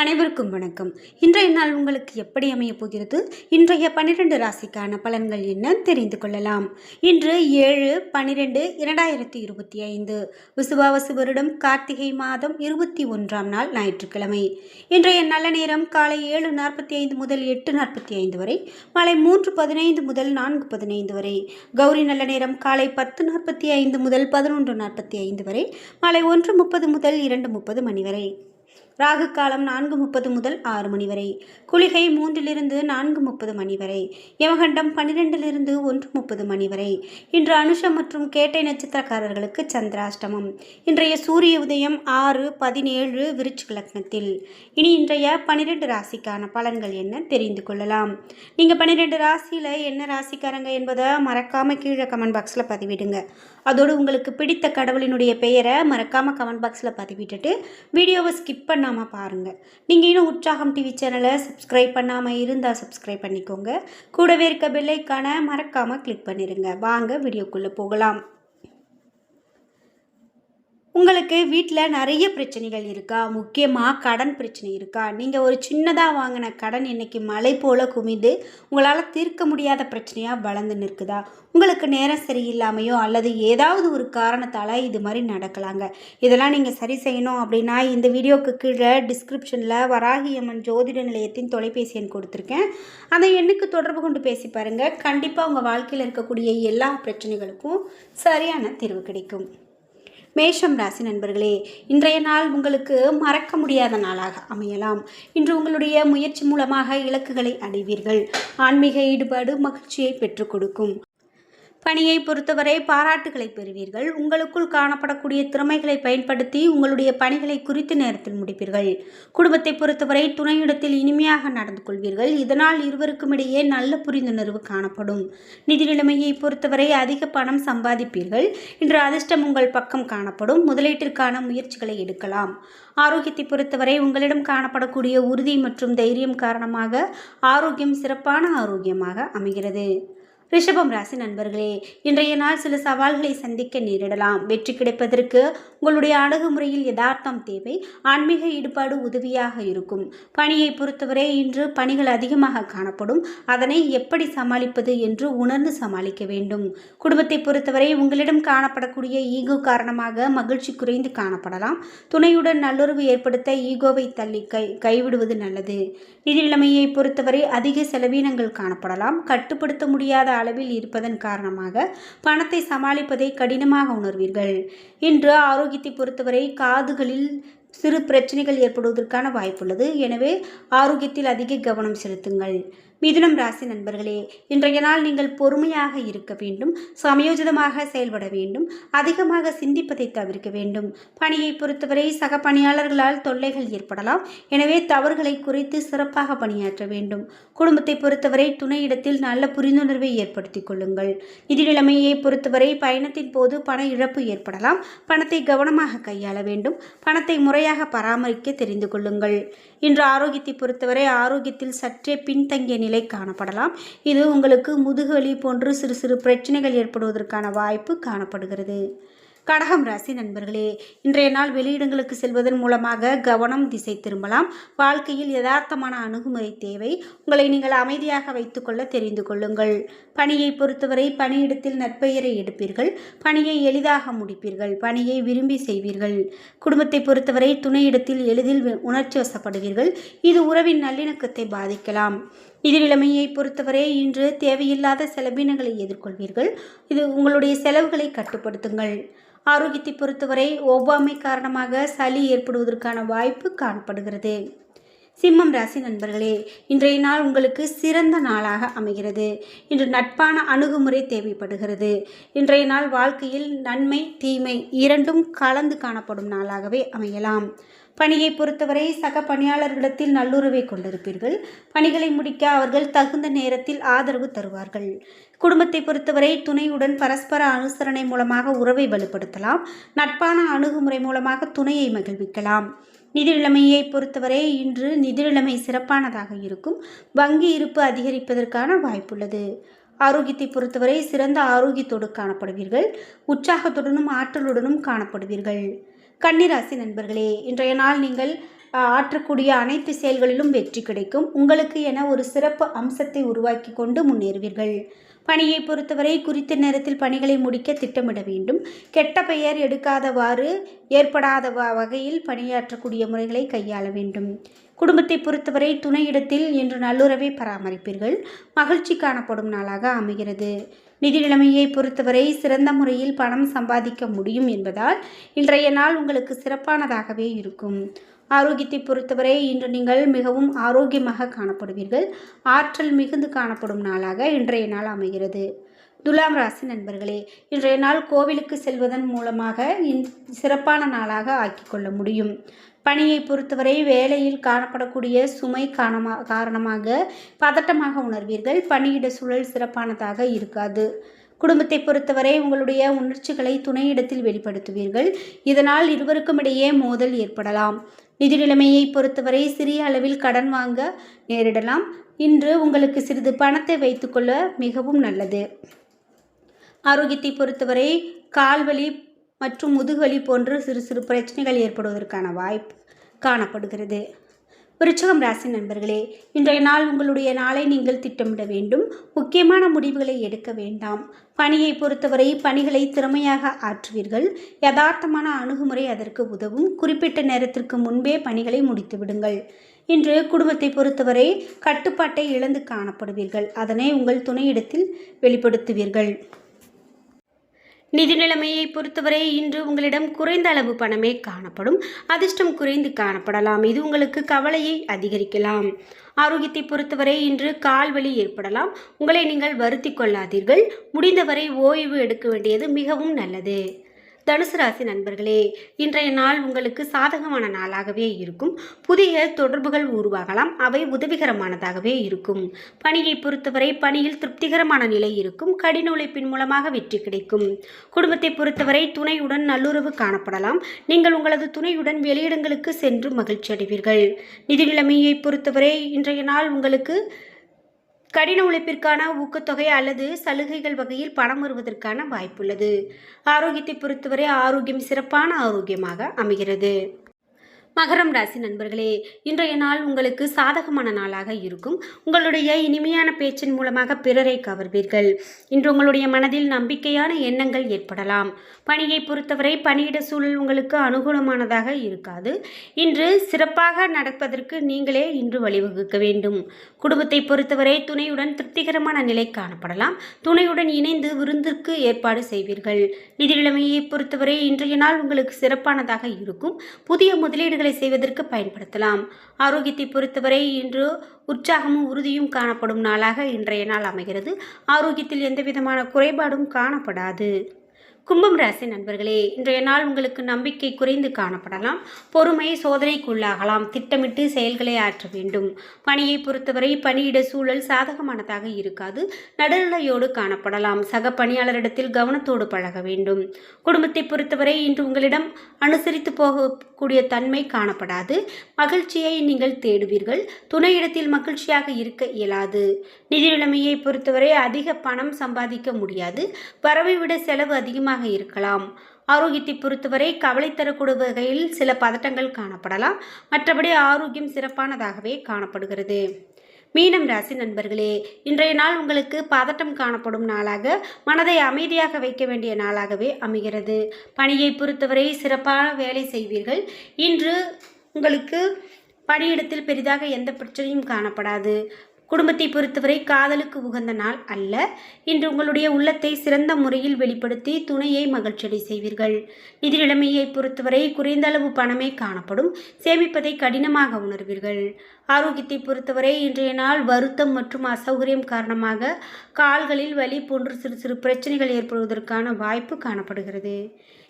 அனைவருக்கும் வணக்கம். இன்றைய நாள் உங்களுக்கு எப்படி அமையப் போகிறது? இன்றைய பன்னிரண்டு ராசிக்கான பலன்கள் என்ன தெரிந்து கொள்ளலாம். இன்று ஏழு பன்னிரெண்டு இரண்டாயிரத்தி இருபத்தி ஐந்து. விசுவாவசு வருடம் கார்த்திகை மாதம் இருபத்தி ஒன்றாம் நாள் ஞாயிற்றுக்கிழமை. இன்றைய நல்ல நேரம் காலை ஏழு நாற்பத்தி ஐந்து முதல் எட்டு நாற்பத்தி ஐந்து வரை மாலை மூன்று பதினைந்து முதல் நான்கு பதினைந்து வரை கௌரி நல்ல நேரம் காலை பத்து நாற்பத்தி ஐந்து முதல் பதினொன்று நாற்பத்தி ஐந்து வரை மாலை ஒன்று முப்பது முதல் இரண்டு முப்பது மணி வரை. ராகு காலம் நான்கு முப்பது முதல் ஆறு மணி வரை. குளிகை மூன்றிலிருந்து நான்கு முப்பது மணி வரை. யமகண்டம் பன்னிரெண்டிலிருந்து ஒன்று முப்பது மணி வரை. இன்று அனுஷம் மற்றும் கேட்டை நட்சத்திரக்காரர்களுக்கு சந்திராஷ்டமம். இன்றைய சூரிய உதயம் ஆறு பதினேழு விருச்சிக லக்னத்தில். இனி இன்றைய பன்னிரெண்டு ராசிக்கான பலன்கள் என்ன தெரிந்து கொள்ளலாம். நீங்கள் பன்னிரெண்டு ராசியில் என்ன ராசிக்காரங்க என்பதை மறக்காமல் கீழே கமெண்ட் பாக்ஸில் பதிவிடுங்க. அதோடு உங்களுக்கு பிடித்த கடவுளினுடைய பெயரை மறக்காமல் கமெண்ட் பாக்ஸில் பதிவிட்டுட்டு வீடியோவை ஸ்கிப் பண்ணாமல் பாருங்கள் நீங்கள் இன்னும் உற்சாகம் டிவி சேனலை சப்ஸ்கிரைப் பண்ணாமல் இருந்தால் சப்ஸ்கிரைப் பண்ணிக்கோங்க. கூடவே இருக்க பெல்லைக்கான மறக்காமல் கிளிக் பண்ணிடுங்க வாங்க வீடியோக்குள்ளே போகலாம். உங்களுக்கு வீட்டில் நிறைய பிரச்சனைகள் இருக்கா? முக்கியமாக கடன் பிரச்சனை இருக்கா? நீங்கள் ஒரு சின்னதாக வாங்கின கடன் இன்றைக்கி மலை போல் குமிந்து உங்களால் தீர்க்க முடியாத பிரச்சனையாக வளர்ந்து நிற்குதா? உங்களுக்கு நேரம் சரியில்லாமையோ அல்லது ஏதாவது ஒரு காரணத்தால் இது மாதிரி நடக்கலாங்க. இதெல்லாம் நீங்கள் சரி செய்யணும் அப்படின்னா இந்த வீடியோக்கு கீழே டிஸ்கிரிப்ஷனில் வராகி அம்மன் ஜோதிட நிலையத்தின் தொலைபேசி எண் கொடுத்துருக்கேன். அந்த எண்ணுக்கு தொடர்பு கொண்டு பேசி பாருங்கள் கண்டிப்பாக உங்கள் வாழ்க்கையில் இருக்கக்கூடிய எல்லா பிரச்சனைகளுக்கும் சரியான தீர்வு கிடைக்கும். மேஷம் ராசி நண்பர்களே இன்றைய நாள் உங்களுக்கு மறக்க முடியாத நாளாக அமையலாம். இன்று உங்களுடைய முயற்சி மூலமாக இலக்குகளை அடைவீர்கள். ஆன்மீக ஈடுபாடு மகிழ்ச்சியை பெற்றுக் கொடுக்கும். பணியை பொறுத்தவரை பாராட்டுகளை பெறுவீர்கள். உங்களுக்குள் காணப்படக்கூடிய திறமைகளை பயன்படுத்தி உங்களுடைய பணிகளை குறித்த நேரத்தில் முடிப்பீர்கள். குடும்பத்தை பொறுத்தவரை துணையிடத்தில் இனிமையாக நடந்து கொள்வீர்கள். இதனால் இருவருக்கும் இடையே நல்ல புரிந்துணர்வு காணப்படும். நிதி நிலைமையை பொறுத்தவரை அதிக பணம் சம்பாதிப்பீர்கள். இன்று அதிர்ஷ்டம் உங்கள் பக்கம் காணப்படும். முதலீட்டிற்கான முயற்சிகளை எடுக்கலாம். ஆரோக்கியத்தை பொறுத்தவரை உங்களிடம் காணப்படக்கூடிய உறுதி மற்றும் தைரியம் காரணமாக ஆரோக்கியம் சிறப்பான ஆரோக்கியமாக அமைகிறது. ரிஷபம் ராசி நண்பர்களே இன்றைய நாள் சில சவால்களை சந்திக்க நேரிடலாம். வெற்றி கிடைப்பதற்கு உங்களுடைய அணுகுமுறையில் யதார்த்தம் தேவை ஆன்மீக ஈடுபாடு உதவியாக இருக்கும். பணியை பொறுத்தவரை இன்று பணிகள் அதிகமாக காணப்படும். அதனை எப்படி சமாளிப்பது என்று உணர்ந்து சமாளிக்க வேண்டும். குடும்பத்தை பொறுத்தவரை உங்களிடம் காணப்படக்கூடிய ஈகோ காரணமாக மகிழ்ச்சி குறைந்து காணப்படலாம். துணையுடன் நல்லுறவு ஏற்படுத்த ஈகோவை தள்ளி கை கைவிடுவது நல்லது. நிதி நிலைமையை பொறுத்தவரை அதிக செலவீனங்கள் காணப்படலாம். கட்டுப்படுத்த முடியாத அளவில் இருப்பதன் காரணமாக பணத்தை சமாளிப்பதை கடினமாக உணர்வீர்கள். இன்று ஆரோக்கியத்தை பொறுத்தவரை காதுகளில் சிறு பிரச்சனைகள் ஏற்படுவதற்கான வாய்ப்புள்ளது. எனவே ஆரோக்கியத்தில் அதிக கவனம் செலுத்துங்கள். மிதுனம் ராசி நண்பர்களே இன்றைய நாள் நீங்கள் பொறுமையாக இருக்க வேண்டும் சமயோஜிதமாக செயல்பட வேண்டும் அதிகமாக சிந்திப்பதை தவிர்க்க வேண்டும். பணியை பொறுத்தவரை சக பணியாளர்களால் தொல்லைகள் ஏற்படலாம். எனவே தவறுகளை குறைத்து சிறப்பாக பணியாற்ற வேண்டும். குடும்பத்தை பொறுத்தவரை துணையிடத்தில் நல்ல புரிந்துணர்வை ஏற்படுத்திக் கொள்ளுங்கள். நிதி நிலைமையை பொறுத்தவரை பயணத்தின் போது பண இழப்பு ஏற்படலாம். பணத்தை கவனமாக கையாள வேண்டும். பணத்தை முறையாக பராமரிக்க தெரிந்து கொள்ளுங்கள். இன்று ஆரோக்கியத்தை பொறுத்தவரை ஆரோக்கியத்தில் சற்றே பின்தங்கிய நிலை காணப்படலாம். இது உங்களுக்கு முதுகுவலி போன்று சிறு சிறு பிரச்சனைகள் ஏற்படுவதற்கான வாய்ப்பு காணப்படுகிறது. கடகம் ராசி நண்பர்களே இன்றைய நாள் வெளியிடங்களுக்கு செல்வதன் மூலமாக கவனம் திசை திரும்பலாம். வாழ்க்கையில் யதார்த்தமான அணுகுமுறை தேவை. உங்களை நீங்கள் அமைதியாக வைத்துக்கொள்ள தெரிந்து கொள்ளுங்கள். பணியை பொறுத்தவரை பணியிடத்தில் நற்பெயரை எடுப்பீர்கள். பணியை எளிதாக முடிப்பீர்கள். பணியை விரும்பி செய்வீர்கள். குடும்பத்தை பொறுத்தவரை துணையிடத்தில் எளிதில் உணர்ச்சி வசப்படுவீர்கள். இது உறவின் நல்லிணக்கத்தை பாதிக்கலாம். நிதிநிலைமையை பொறுத்தவரை இன்று தேவையில்லாத செலவினங்களை எதிர்கொள்வீர்கள். இது உங்களுடைய செலவுகளை கட்டுப்படுத்துங்கள். ஆரோக்கியத்தை பொறுத்தவரை ஒவ்வாமை காரணமாக சளி ஏற்படுவதற்கான வாய்ப்பு காணப்படுகிறது. சிம்மம் ராசி நண்பர்களே இன்றைய நாள் உங்களுக்கு சிறந்த நாளாக அமைகிறது. இன்று நட்பான அணுகுமுறை தேவைப்படுகிறது. இன்றைய நாள் வாழ்க்கையில் நன்மை தீமை இரண்டும் கலந்து காணப்படும் நாளாகவே அமையலாம். பணியை பொறுத்தவரை சக பணியாளர்களிடத்தில் நல்லுறவை கொண்டிருப்பீர்கள். பணிகளை முடிக்க அவர்கள் தகுந்த நேரத்தில் ஆதரவு தருவார்கள். குடும்பத்தை பொறுத்தவரை துணையுடன் பரஸ்பர அனுசரணை மூலமாக உறவை வலுப்படுத்தலாம். நட்பான அணுகுமுறை மூலமாக துணையை மகிழ்விக்கலாம். நிதிநிலைமையை பொறுத்தவரை இன்று நிதிநிலைமை சிறப்பானதாக இருக்கும். வங்கி இருப்பு அதிகரிப்பதற்கான வாய்ப்புள்ளது. ஆரோக்கியத்தை பொறுத்தவரை சிறந்த ஆரோக்கியத்தோடு காணப்படுவீர்கள். உற்சாகத்துடனும் ஆற்றலுடனும் காணப்படுவீர்கள். கன்னிராசி நண்பர்களே இன்றைய நாள் நீங்கள் ஆற்றக்கூடிய அனைத்து செயல்களிலும் வெற்றி கிடைக்கும். உங்களுக்கு என ஒரு சிறப்பு அம்சத்தை உருவாக்கி கொண்டு முன்னேறுவீர்கள். பணியை பொறுத்தவரை குறித்த நேரத்தில் பணிகளை முடிக்க திட்டமிட வேண்டும். கெட்ட பெயர் எடுக்காதவாறு ஏற்படாத வகையில் பணியாற்றக்கூடிய முறைகளை கையாள வேண்டும். குடும்பத்தை பொறுத்தவரை துணையிடத்தில் இன்று நல்லுறவை பராமரிப்பீர்கள். மகிழ்ச்சி காணப்படும் நாளாக அமைகிறது. நிதி நிலைமையை பொறுத்தவரை சிறந்த முறையில் பணம் சம்பாதிக்க முடியும் என்பதால் இன்றைய நாள் உங்களுக்கு சிறப்பானதாகவே இருக்கும். ஆரோக்கியத்தை பொறுத்தவரை இன்று நீங்கள் மிகவும் ஆரோக்கியமாக காணப்படுவீர்கள். ஆற்றல் மிகுந்து காணப்படும் நாளாக இன்றைய நாள் அமைகிறது. துலாம் ராசி நண்பர்களே இன்றைய நாள் கோவிலுக்கு செல்வதன் மூலமாக இன் சிறப்பான நாளாக ஆக்கிக்கொள்ள முடியும். பணியை பொறுத்தவரை வேலையில் காணப்படக்கூடிய சுமை காரணமா காரணமாக பதட்டமாக உணர்வீர்கள். பணியிட சூழல் சிறப்பானதாக இருக்காது. குடும்பத்தை பொறுத்தவரை உங்களுடைய உணர்ச்சிகளை துணையிடத்தில் வெளிப்படுத்துவீர்கள். இதனால் இருவருக்கும் இடையே மோதல் ஏற்படலாம். நிதி நிலைமையை பொறுத்தவரை சிறிய அளவில் கடன் வாங்க நேரிடலாம். இன்று உங்களுக்கு சிறிது பணத்தை வைத்துக்கொள்ள மிகவும் நல்லது. ஆரோக்கியத்தை பொறுத்தவரை கால்வலி மற்றும் முதுகுவலி போன்ற சிறு சிறு பிரச்சனைகள் ஏற்படுவதற்கான வாய்ப்பு காணப்படுகிறது. விருச்சகம் ராசி நண்பர்களே இன்றைய நாள் உங்களுடைய நாளை நீங்கள் திட்டமிட வேண்டும். முக்கியமான முடிவுகளை எடுக்க வேண்டாம். பணியை பொறுத்தவரை பணிகளை திறமையாக ஆற்றுவீர்கள். யதார்த்தமான அணுகுமுறை அதற்கு உதவும். குறிப்பிட்ட நேரத்திற்கு முன்பே பணிகளை முடித்து விடுங்கள். இன்று குடும்பத்தை பொறுத்தவரை கட்டுப்பாட்டை இழந்து காணப்படுவீர்கள். அதனை உங்கள் துணையிடத்தில் வெளிப்படுத்துவீர்கள். நிதி நிலைமையை பொறுத்தவரை இன்று உங்களிடம் குறைந்த அளவு பணமே காணப்படும். அதிர்ஷ்டம் குறைந்து காணப்படலாம். இது உங்களுக்கு கவலையை அதிகரிக்கலாம். ஆரோக்கியத்தை பொறுத்தவரை இன்று கால் வலி ஏற்படலாம். உங்களை நீங்கள் வருத்தி கொள்ளாதீர்கள். முடிந்தவரை ஓய்வு எடுக்க வேண்டியது மிகவும் நல்லது. தனுசு ராசி நண்பர்களே இன்றைய நாள் உங்களுக்கு சாதகமான நாளாகவே இருக்கும். புதிய தொடர்புகள் உருவாகலாம். அவை உதவிகரமானதாகவே இருக்கும். பணியை பொறுத்தவரை பணியில் திருப்திகரமான நிலை இருக்கும். கடின உழைப்பின் மூலமாக வெற்றி கிடைக்கும். குடும்பத்தை பொறுத்தவரை துணையுடன் நல்லுறவு காணப்படலாம். நீங்கள் உங்களது துணையுடன் வெளியிடங்களுக்கு சென்று மகிழ்ச்சி அடைவீர்கள். நிதி நிலைமையை பொறுத்தவரை இன்றைய நாள் உங்களுக்கு கடின உழைப்பிற்கான ஊக்கத்தொகை அல்லது சலுகைகள் வகையில் பணம் வருவதற்கான வாய்ப்புள்ளது. ஆரோக்கியத்தை பொறுத்தவரை ஆரோக்கியம் சிறப்பான ஆரோக்கியமாக அமைகிறது. மகரம் ராசி நண்பர்களே இன்றைய நாள் உங்களுக்கு சாதகமான நாளாக இருக்கும். உங்களுடைய இனிமையான பேச்சின் மூலமாக பிறரை கவர்வீர்கள். இன்று உங்களுடைய மனதில் நம்பிக்கையான எண்ணங்கள் ஏற்படலாம். பணியை பொறுத்தவரை பணியிட சூழல் உங்களுக்கு அனுகூலமானதாக இருக்காது. இன்று சிறப்பாக நடப்பதற்கு நீங்களே இன்று வழிவகுக்க வேண்டும். குடும்பத்தை பொறுத்தவரை துணையுடன் திருப்திகரமான நிலை காணப்படலாம். துணையுடன் இணைந்து விருந்திற்கு ஏற்பாடு செய்வீர்கள். நிதி நிலைமையை பொறுத்தவரை இன்றைய நாள் உங்களுக்கு சிறப்பானதாக இருக்கும். புதிய முதலீடுகளை செய்வதற்கு பயன்படுத்தலாம். ஆரோக்கியத்தை பொறுத்தவரை இன்று உற்சாகமும் உறுதியும் காணப்படும் நாளாக இன்றைய நாள் அமைகிறது. ஆரோக்கியத்தில் எந்தவிதமான குறைபாடும் காணப்படாது. கும்பம் ராசி நண்பர்களே இன்றைய நாள் உங்களுக்கு நம்பிக்கை குறைந்து காணப்படலாம். பொறுமை சோதனைக்குள்ளாகலாம். திட்டமிட்டு செயல்களை ஆற்ற வேண்டும். பணியை பொறுத்தவரை பணியிட சூழல் சாதகமானதாக இருக்காது. நடுநிலையோடு காணப்படலாம். சக பணியாளரிடத்தில் கவனத்தோடு பழக வேண்டும். குடும்பத்தை பொறுத்தவரை இன்று உங்களிடம் அனுசரித்து போகக்கூடிய தன்மை காணப்படாது. மகிழ்ச்சியை நீங்கள் தேடுவீர்கள். துணையிடத்தில் மகிழ்ச்சியாக இருக்க இயலாது. நிதி நிலைமையை பொறுத்தவரை அதிக பணம் சம்பாதிக்க முடியாது. வரவை விட செலவு அதிகமாக இருக்கலாம். ஆரோக்கியத்தை பொறுத்தவரை கவலை தரக்கூடிய வகையில் சில பதட்டங்கள் காணப்படலாம். மற்றபடி ஆரோக்கியம் சிறப்பானதாகவே காணப்படுகிறது. மீனம் ராசி நண்பர்களே இன்றைய நாள் உங்களுக்கு பதட்டம் காணப்படும் நாளாக மனதை அமைதியாக வைக்க வேண்டிய நாளாகவே அமைகிறது. பணியை பொறுத்தவரை சிறப்பான வேலை செய்வீர்கள். இன்று உங்களுக்கு பணியிடத்தில் பெரிதாக எந்த பிரச்சனையும் காணப்படாது. குடும்பத்தை பொறுத்தவரை காதலுக்கு உகந்த நாள் அல்ல. இன்று உங்களுடைய உள்ளத்தை சிறந்த முறையில் வெளிப்படுத்தி துணையை மகிழ்ச்சியடை செய்வீர்கள். நிதி நிலைமையை பொறுத்தவரை குறைந்த அளவு பணமே காணப்படும். சேமிப்பதை கடினமாக உணர்வீர்கள். ஆரோக்கியத்தை பொறுத்தவரை இன்றைய நாள் வருத்தம் மற்றும் அசௌகரியம் காரணமாக கால்களில் வலி போன்ற சிறு சிறு பிரச்சனைகள் ஏற்படுவதற்கான வாய்ப்பு காணப்படுகிறது.